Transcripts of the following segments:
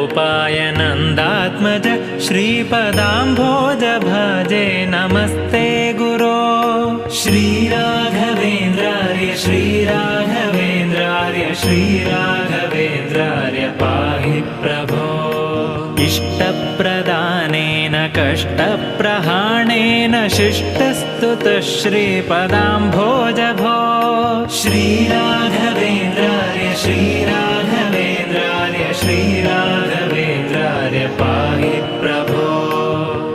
आनन्दरूपाय नन्दात्मज श्रीपदाम्भोज भजे नमस्ते गुरो। श्रीराघवेन्द्रार्य श्रीराघवेन्द्रार्य श्रीराघवेन्द्रार्य पाहि प्रभो। इष्टप्रदानेन कष्टप्रहाणेन शिष्टस्तुतः श्रीपदाम्भोज भो श्रीराघवेन्द्रार्य श्रीराघवेन्द्रार्य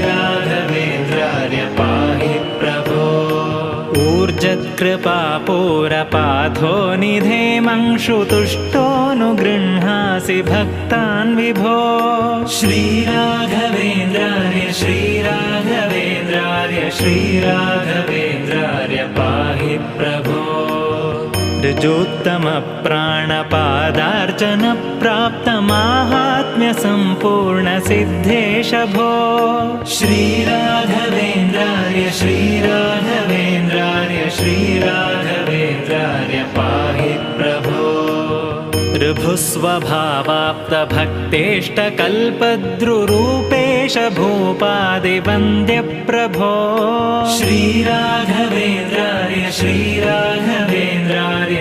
श्रीराघवेन्द्रार्य पाहि प्रभो। ऊर्जत्कृपापूरपाथो निधेमंशुतुष्टोऽनुगृह्णासि भक्तान् विभो। श्रीराघवेन्द्रार्य श्रीराघवेन्द्रार्य श्रीराघवेन्द्रार्य पाहि प्रभो ऋजोत्तमप्राणपादार्चनप्राप्तमाहात्म्यसम्पूर्णसिद्धेश भो श्रीराघवेन्द्रार्य श्रीराघवेन्द्रार्य श्रीराघवेन्द्रार्य पाहि प्रभो। ऋभुस्वभावाप्तभक्तेष्टकल्पद्रुरूपेश भूपादिवन्द्यप्रभो। श्रीराघवेन्द्रार्य श्रीराघवेन्द्रार्य श्रीराघवेन्द्रार्य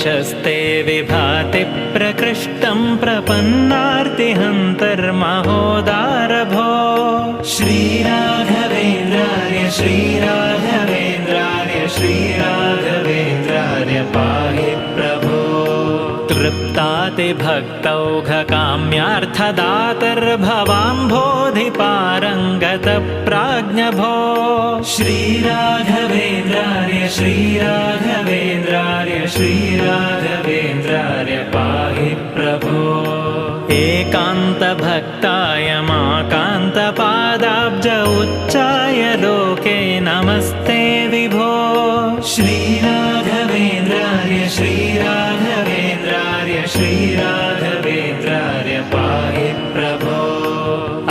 यशस्ते विभाति प्रकृष्टं प्रपन्नार्तिहन्तर्महोदारभो। श्रीराघवेन्द्रार्य श्रीराघवेन्द्रार्य श्रीराघवेन्द्रार्य पाहि प्रभो। तृप्तातिभक्तौघकाम्यार्थदातर्भवाम्भोधिपारङ्गतप्राज्ञभो। श्रीराघवेन्द्रार्य श्रीराघवेन्द्रार्य श्रीराघवेन्द्रार्य पाहि प्रभो। एकान्तभक्ताय माकान्तपादाब्ज उच्चाय लोके नमस्ते विभो। श्रीराघवेन्द्रार्य श्रीराघवेन्द्रार्य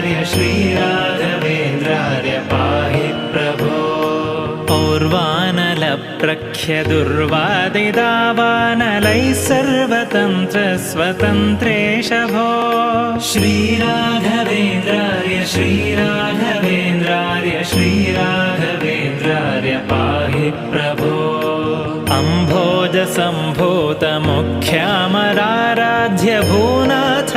श्रीराघवेन्द्रार्य श्रीराघवेन्द्रार्य पाहि प्रभो। पौर्वानलप्रख्यदुर्वादिदावानलैः सर्वतन्त्रस्वतन्त्रेश भो श्रीराघवेन्द्रार्य श्रीराघवेन्द्रार्य श्रीराघवेन्द्रार्य पाहि प्रभो। अम्भोजसम्भूतमुख्यामराराध्य भूनाथ